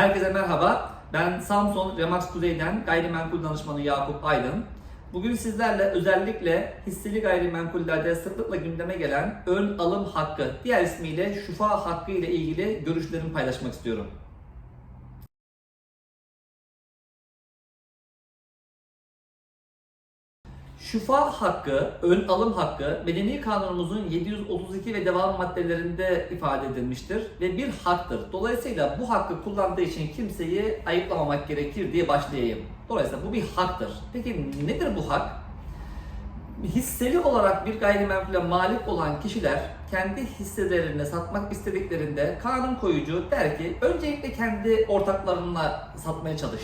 Herkese merhaba. Ben Samson Remax Kuzey'den gayrimenkul danışmanı Yakup Aydın. Bugün sizlerle özellikle hisseli gayrimenkullerde sıklıkla gündeme gelen ön alım hakkı, diğer ismiyle şufa hakkı ile ilgili görüşlerimi paylaşmak istiyorum. Şufa hakkı, ön alım hakkı Medeni Kanunumuzun 732 ve devam maddelerinde ifade edilmiştir ve bir haktır. Dolayısıyla bu hakkı kullandığı için kimseyi ayıplamamak gerekir diye başlayayım. Dolayısıyla bu bir haktır. Peki nedir bu hak? Hisseli olarak bir gayrimenkule malik olan kişiler kendi hisselerini satmak istediklerinde kanun koyucu der ki öncelikle kendi ortaklarına satmaya çalış.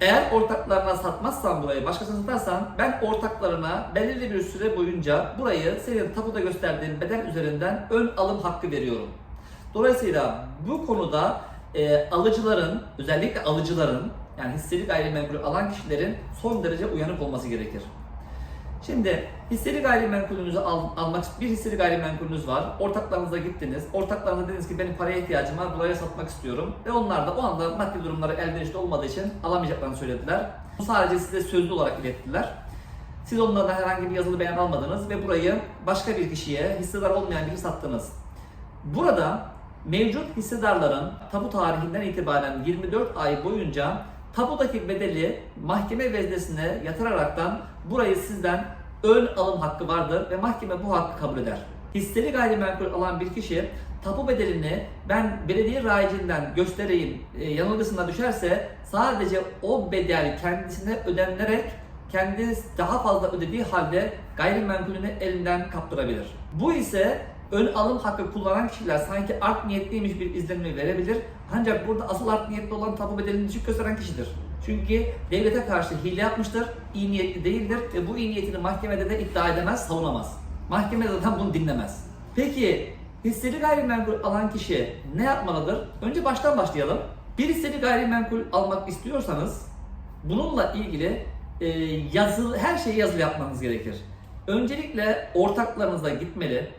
Eğer ortaklarına satmazsan burayı, başkasına satarsan ben ortaklarına belirli bir süre boyunca burayı senin tapuda gösterdiğin bedel üzerinden ön alım hakkı veriyorum. Dolayısıyla bu konuda e, alıcıların, özellikle alıcıların yani hisseli gayrimenkulü alan kişilerin son derece uyanık olması gerekir. Şimdi hisseli gayrimenkulünüzü al, almak bir hisseli gayrimenkulünüz var. Ortaklarınıza gittiniz. Ortaklarınıza dediniz ki benim paraya ihtiyacım var. Buraya satmak istiyorum. Ve onlar da o anda maddi durumları elverişli olmadığı için alamayacaklarını söylediler. Bu sadece size sözlü olarak ilettiler. Siz onlardan herhangi bir yazılı beyan almadınız ve burayı başka bir kişiye hissedar olmayan biri sattınız. Burada mevcut hissedarların tapu tarihinden itibaren 24 ay boyunca tapudaki bedeli mahkeme veznesine yatıraraktan burayı sizden ön alım hakkı vardır ve mahkeme bu hakkı kabul eder. Hisseli gayrimenkul alan bir kişi tapu bedelini ben belediye rayicinden göstereyim e, yanılgısına düşerse sadece o bedel kendisine ödenilerek kendi daha fazla ödediği halde gayrimenkulünü elinden kaptırabilir. Bu ise ön alım hakkı kullanan kişiler sanki art niyetliymiş bir izlenimi verebilir. Ancak burada asıl art niyetli olan tapu bedelini düşük gösteren kişidir. Çünkü devlete karşı hile yapmıştır, iyi niyetli değildir ve bu iyi niyetini mahkemede de iddia edemez, savunamaz. Mahkeme zaten bunu dinlemez. Peki hisseli gayrimenkul alan kişi ne yapmalıdır? Önce baştan başlayalım. Bir hisseli gayrimenkul almak istiyorsanız bununla ilgili e, yazılı her şeyi yazılı yapmanız gerekir. Öncelikle ortaklarınıza gitmeli.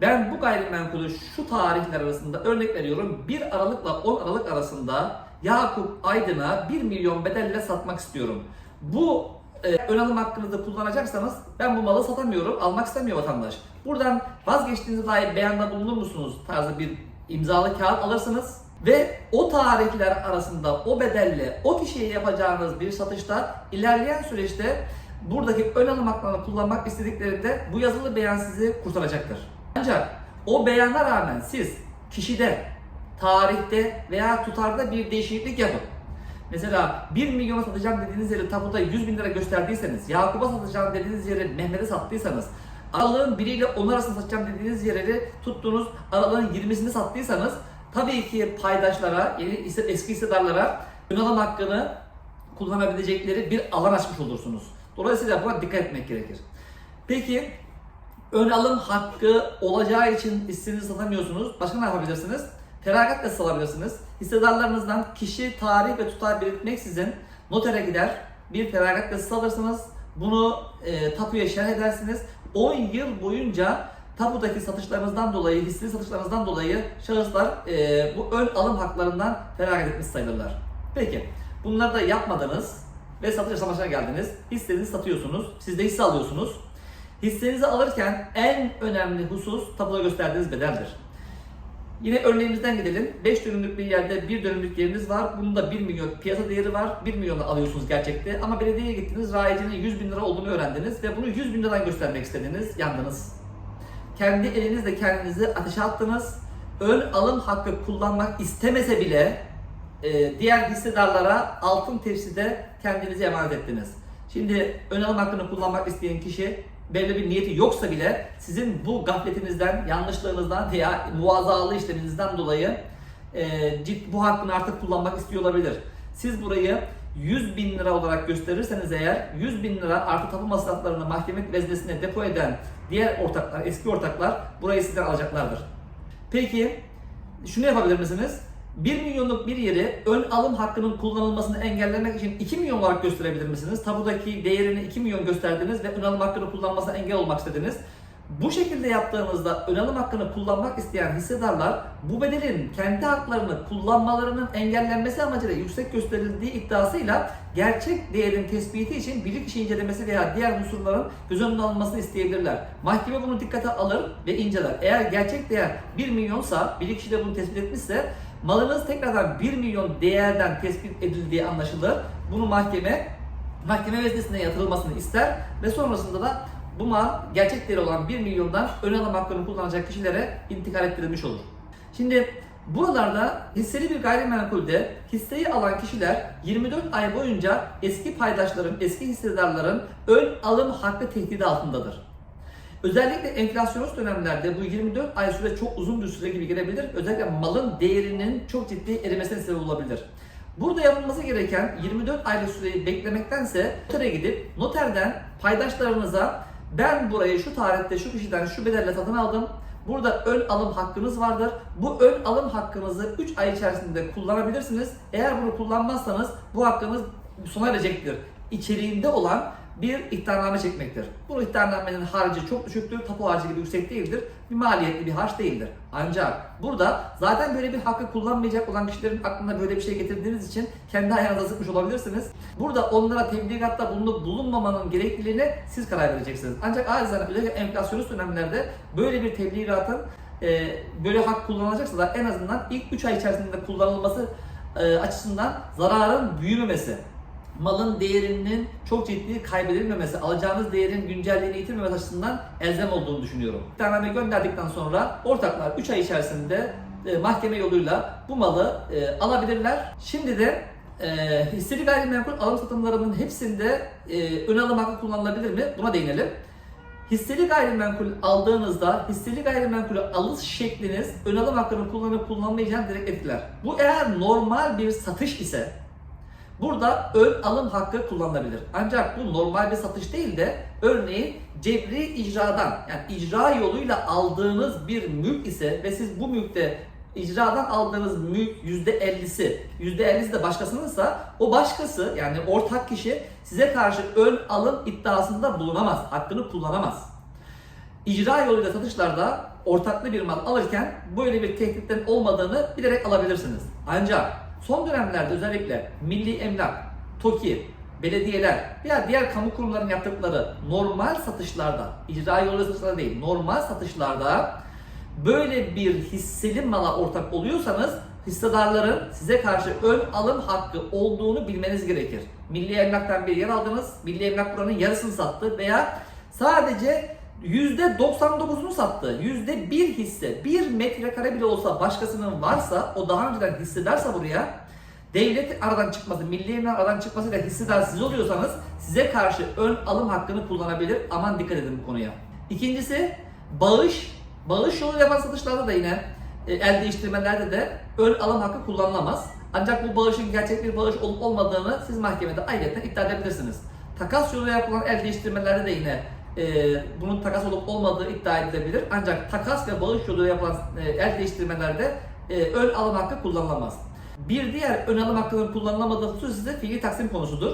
Ben bu gayrimenkulü şu tarihler arasında örnek veriyorum 1 Aralık'la 10 Aralık arasında Yakup Aydın'a 1 milyon bedelle satmak istiyorum. Bu e, ön alım hakkınızı kullanacaksanız ben bu malı satamıyorum, almak istemiyor vatandaş. Buradan vazgeçtiğinize dair beyanda bulunur musunuz tarzı bir imzalı kağıt alırsınız ve o tarihler arasında o bedelle o kişiye yapacağınız bir satışta ilerleyen süreçte buradaki ön alım haklarını kullanmak istediklerinde bu yazılı beyan sizi kurtaracaktır. Ancak o beyana rağmen siz kişide, tarihte veya tutarda bir değişiklik yapın. Mesela 1 milyona satacağım dediğiniz yeri tapuda 100 bin lira gösterdiyseniz, Yakup'a satacağım dediğiniz yeri Mehmet'e sattıysanız, aralığın 1 ile 10 arasında satacağım dediğiniz yeri tuttuğunuz aralığın 20'sini sattıysanız tabii ki paydaşlara, yeni eski hissedarlara ön alım hakkını kullanabilecekleri bir alan açmış olursunuz. Dolayısıyla buna dikkat etmek gerekir. Peki ön alım hakkı olacağı için hissenizi satamıyorsunuz. Başka ne yapabilirsiniz? Feragat da alabilirsiniz. Hissedarlarınızdan kişi, tarih ve tutar belirtmeksizin notere gider. Bir feragat gazetesi alırsınız. Bunu e, tapuya şerh edersiniz. 10 yıl boyunca tapudaki satışlarınızdan dolayı, hisseli satışlarınızdan dolayı şahıslar e, bu ön alım haklarından feragat etmiş sayılırlar. Peki, bunları da yapmadınız ve satış aşamasına geldiniz. Hissenizi satıyorsunuz, siz de hisse alıyorsunuz. Hissenizi alırken en önemli husus tapuda gösterdiğiniz bedeldir. Yine örneğimizden gidelim. 5 dönümlük bir yerde 1 dönümlük yeriniz var. Bunun da 1 milyon piyasa değeri var. 1 milyonu alıyorsunuz gerçekte. Ama belediyeye gittiniz, rayicinin 100 bin lira olduğunu öğrendiniz ve bunu 100 bin liradan göstermek istediniz, yandınız. Kendi elinizle kendinizi ateşe attınız. Ön alım hakkı kullanmak istemese bile e, diğer hissedarlara altın tepside kendinizi emanet ettiniz. Şimdi ön alım hakkını kullanmak isteyen kişi belli bir niyeti yoksa bile sizin bu gafletinizden, yanlışlığınızdan veya muazzalı işleminizden dolayı e, cid, bu hakkını artık kullanmak istiyor olabilir. Siz burayı 100 bin lira olarak gösterirseniz eğer 100 bin lira artı tapu masraflarını mahkeme veznesine depo eden diğer ortaklar, eski ortaklar burayı sizden alacaklardır. Peki şunu yapabilir misiniz? 1 milyonluk bir yeri ön alım hakkının kullanılmasını engellemek için 2 milyon olarak gösterebilir misiniz? Tabudaki değerini 2 milyon gösterdiniz ve ön alım hakkını kullanmasına engel olmak istediniz. Bu şekilde yaptığınızda ön alım hakkını kullanmak isteyen hissedarlar bu bedelin kendi haklarını kullanmalarının engellenmesi amacıyla yüksek gösterildiği iddiasıyla gerçek değerin tespiti için bilirkişi incelemesi veya diğer unsurların göz önüne alınmasını isteyebilirler. Mahkeme bunu dikkate alır ve inceler. Eğer gerçek değer 1 milyonsa bilirkişi de bunu tespit etmişse malınız tekrardan 1 milyon değerden tespit edildiği anlaşılır. Bunu mahkeme mahkeme veznesine yatırılmasını ister ve sonrasında da bu mal gerçek değeri olan 1 milyondan ön alım hakkını kullanacak kişilere intikal ettirilmiş olur. Şimdi buralarda hisseli bir gayrimenkulde hisseyi alan kişiler 24 ay boyunca eski paydaşların, eski hissedarların ön alım hakkı tehdidi altındadır. Özellikle enflasyonist dönemlerde bu 24 ay süre çok uzun bir süre gibi gelebilir. Özellikle malın değerinin çok ciddi erimesine sebep olabilir. Burada yapılması gereken 24 aylık süreyi beklemektense notere gidip noterden paydaşlarınıza ben burayı şu tarihte şu kişiden şu bedelle satın aldım. Burada ön alım hakkınız vardır. Bu ön alım hakkınızı 3 ay içerisinde kullanabilirsiniz. Eğer bunu kullanmazsanız bu hakkınız sona erecektir. İçeriğinde olan bir ihtarname çekmektir. Bu ihtarnamenin harcı çok düşüktür, tapu harcı gibi yüksek değildir. Bir maliyetli bir harç değildir. Ancak burada zaten böyle bir hakkı kullanmayacak olan kişilerin aklına böyle bir şey getirdiğiniz için kendi ayağınıza sıkmış olabilirsiniz. Burada onlara tebligatta bulunup bulunmamanın gerekliliğine siz karar vereceksiniz. Ancak acizane özellikle enflasyonist dönemlerde böyle bir tebligatın e, böyle hak kullanılacaksa da en azından ilk 3 ay içerisinde kullanılması e, açısından zararın büyümemesi malın değerinin çok ciddi kaybedilmemesi, alacağınız değerin güncelliğini yitirmemesi açısından elzem olduğunu düşünüyorum. İddianame gönderdikten sonra ortaklar 3 ay içerisinde e, mahkeme yoluyla bu malı e, alabilirler. Şimdi de e, hisseli gayrimenkul alım satımlarının hepsinde e, ön alım hakkı kullanılabilir mi? Buna değinelim. Hisseli gayrimenkul aldığınızda hisseli gayrimenkulü alış şekliniz ön alım hakkını kullanıp kullanmayacağını direkt etkiler. Bu eğer normal bir satış ise Burada ön alım hakkı kullanılabilir. Ancak bu normal bir satış değil de örneğin cebri icradan yani icra yoluyla aldığınız bir mülk ise ve siz bu mülkte icradan aldığınız mülk %50'si, %50'si de başkasınınsa o başkası yani ortak kişi size karşı ön alım iddiasında bulunamaz, hakkını kullanamaz. İcra yoluyla satışlarda ortaklı bir mal alırken böyle bir tehditten olmadığını bilerek alabilirsiniz. Ancak son dönemlerde özellikle milli emlak, TOKİ, belediyeler veya diğer kamu kurumlarının yaptıkları normal satışlarda, icra yoluyla satışlarda değil, normal satışlarda böyle bir hisseli mala ortak oluyorsanız hissedarların size karşı ön alım hakkı olduğunu bilmeniz gerekir. Milli Emlak'tan bir yer aldınız, Milli Emlak buranın yarısını sattı veya sadece %99'unu sattı. %1 hisse, 1 metrekare bile olsa başkasının varsa, o daha önceden hissedarsa buraya, devlet aradan çıkması, milli emlak aradan çıkmasıyla hissedar siz oluyorsanız size karşı ön alım hakkını kullanabilir. Aman dikkat edin bu konuya. İkincisi bağış. Bağış yolu yapan satışlarda da yine e, el değiştirmelerde de ön alım hakkı kullanılamaz. Ancak bu bağışın gerçek bir bağış olup olmadığını siz mahkemede ayrıca iddia edebilirsiniz. Takas yoluyla yapılan el değiştirmelerde de yine e, bunun takas olup olmadığı iddia edilebilir. Ancak takas ve bağış yoluyla yapılan e, el değiştirmelerde e, ön alım hakkı kullanılamaz. Bir diğer ön alım hakkının kullanılamadığı husus ise fiili taksim konusudur.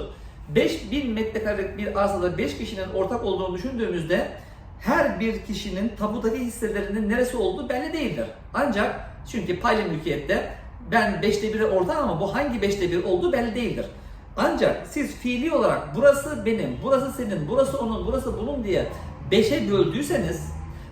5000 metrekarelik bir arsada 5 kişinin ortak olduğunu düşündüğümüzde her bir kişinin tabudaki hisselerinin neresi olduğu belli değildir. Ancak çünkü paylı mülkiyette ben 5'te 1'e ortak ama bu hangi 5'te 1 olduğu belli değildir. Ancak siz fiili olarak burası benim, burası senin, burası onun, burası bunun diye 5'e böldüyseniz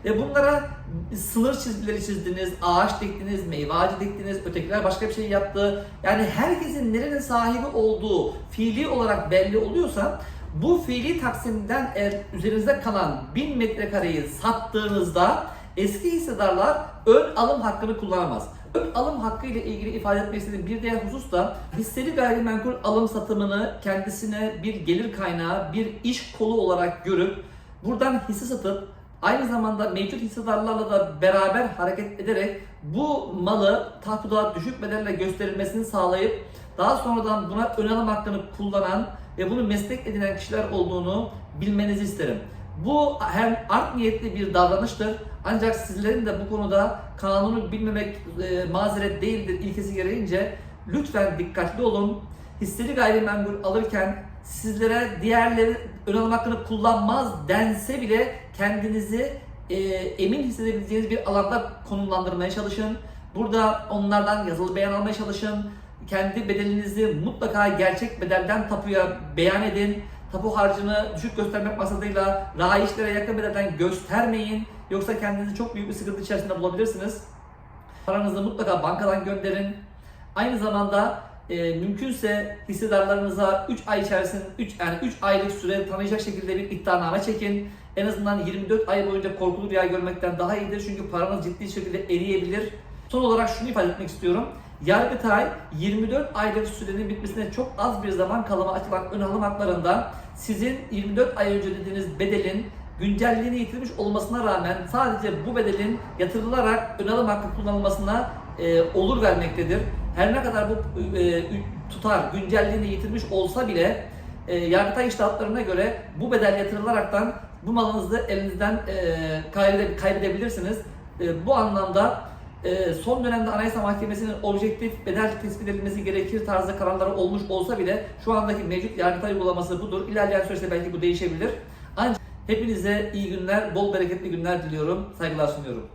ve bunlara sınır çizgileri çizdiniz, ağaç diktiniz, meyve ağacı diktiniz, ötekiler başka bir şey yaptı. Yani herkesin nerenin sahibi olduğu fiili olarak belli oluyorsa bu fiili taksimden eğer üzerinizde kalan 1000 metrekareyi sattığınızda eski hissedarlar ön alım hakkını kullanamaz. Alım hakkı ile ilgili ifade etmek istediğim bir diğer husus da hisseli gayrimenkul alım satımını kendisine bir gelir kaynağı, bir iş kolu olarak görüp buradan hisse satıp aynı zamanda mevcut hissedarlarla da beraber hareket ederek bu malı tahtuda düşük bedelle gösterilmesini sağlayıp daha sonradan buna ön alım hakkını kullanan ve bunu meslek edinen kişiler olduğunu bilmenizi isterim. Bu hem art niyetli bir davranıştır ancak sizlerin de bu konuda kanunu bilmemek e, mazeret değildir ilkesi gereğince lütfen dikkatli olun. Hisseli gayrimenkul alırken sizlere diğerleri ön alım hakkını kullanmaz dense bile kendinizi e, emin hissedebileceğiniz bir alanda konumlandırmaya çalışın. Burada onlardan yazılı beyan almaya çalışın. Kendi bedelinizi mutlaka gerçek bedelden tapuya beyan edin. Tapu harcını düşük göstermek maksadıyla raiçlere yakın bedelden göstermeyin. Yoksa kendinizi çok büyük bir sıkıntı içerisinde bulabilirsiniz. Paranızı mutlaka bankadan gönderin. Aynı zamanda e, mümkünse hissedarlarınıza 3 ay içerisinde 3 yani 3 aylık süre tanıyacak şekilde bir iddianame çekin. En azından 24 ay boyunca korkulu rüya görmekten daha iyidir çünkü paranız ciddi şekilde eriyebilir. Son olarak şunu ifade etmek istiyorum. Yargıtay 24 aylık sürenin bitmesine çok az bir zaman kalıma açılan ön alım haklarında sizin 24 ay önce ödediğiniz bedelin güncelliğini yitirmiş olmasına rağmen sadece bu bedelin yatırılarak ön alım hakkı kullanılmasına e, olur vermektedir. Her ne kadar bu e, tutar güncelliğini yitirmiş olsa bile e, Yargıtay iştahatlarına göre bu bedel yatırılaraktan bu malınızı elinizden e, kaybede, kaybedebilirsiniz. E, bu anlamda e, son dönemde Anayasa Mahkemesi'nin objektif bedel tespit edilmesi gerekir tarzda kararları olmuş olsa bile şu andaki mevcut Yargıtay uygulaması budur. İlerleyen süreçte belki bu değişebilir. Hepinize iyi günler, bol bereketli günler diliyorum. Saygılar sunuyorum.